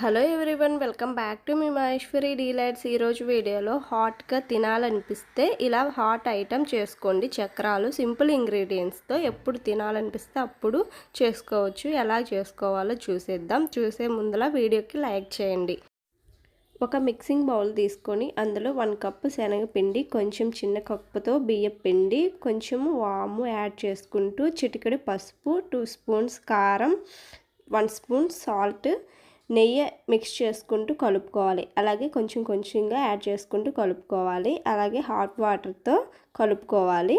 Hello everyone welcome back to me Maheshwari delights. ఈరోజు వీడియోలో హాట్గా తినాలనిపిస్తే ఇలా హాట్ ఐటెం చేసుకోండి. చక్రాలు సింపుల్ ఇంగ్రీడియంట్స్తో ఎప్పుడు తినాలనిపిస్తే అప్పుడు చేసుకోవచ్చు. ఎలా చేసుకోవాలో చూసేద్దాం. చూసే ముందులా వీడియోకి లైక్ చేయండి. ఒక మిక్సింగ్ బౌల్ తీసుకొని అందులో వన్ కప్పు శనగపిండి కొంచెం చిన్న కప్పుతో బియ్యం పిండి కొంచెం వాము యాడ్ చేసుకుంటూ చిటికెడు పసుపు టూ స్పూన్స్ కారం వన్ స్పూన్ సాల్ట్ నెయ్యి మిక్స్ చేసుకుంటూ కలుపుకోవాలి. అలాగే కొంచెం కొంచెంగా యాడ్ చేసుకుంటూ కలుపుకోవాలి. అలాగే హాట్ వాటర్తో కలుపుకోవాలి.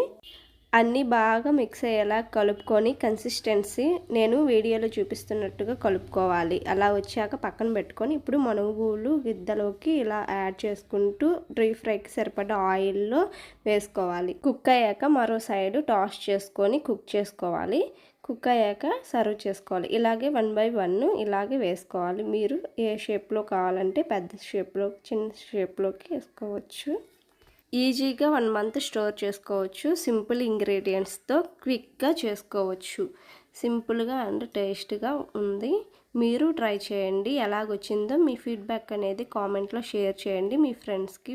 అన్నీ బాగా మిక్స్ అయ్యేలా కలుపుకొని కన్సిస్టెన్సీ నేను వీడియోలో చూపిస్తున్నట్టుగా కలుపుకోవాలి. అలా వచ్చాక పక్కన పెట్టుకొని ఇప్పుడు మనుగులు గిద్దలోకి ఇలా యాడ్ చేసుకుంటూ డ్రీ ఫ్రైకి సరిపడా ఆయిల్లో వేసుకోవాలి. కుక్ అయ్యాక మరో సైడ్ టాస్ చేసుకొని కుక్ చేసుకోవాలి. కుక్ అయ్యాక సర్వ్ చేసుకోవాలి. ఇలాగే వన్ బై వన్ ఇలాగే వేసుకోవాలి. మీరు ఏ షేప్లో కావాలంటే పెద్ద షేప్లో చిన్న షేప్లోకి వేసుకోవచ్చు. ఈజీగా వన్ మంత్ స్టోర్ చేసుకోవచ్చు. సింపుల్ ఇంగ్రీడియంట్స్తో క్విక్గా చేసుకోవచ్చు. సింపుల్గా అండ్ టేస్ట్గా ఉంది. మీరు ట్రై చేయండి. ఎలాగొచ్చిందో మీ ఫీడ్బ్యాక్ అనేది కామెంట్లో షేర్ చేయండి. మీ ఫ్రెండ్స్కి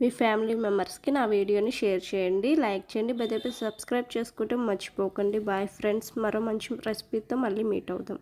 మీ ఫ్యామిలీ మెంబర్స్కి నా వీడియోని షేర్ చేయండి. లైక్ చేయండి. పెద్ద సబ్స్క్రైబ్ చేసుకుంటే మర్చిపోకండి. Bye friends. మరో మంచి రెసిపీతో మళ్ళీ మీట్ అవుదాం.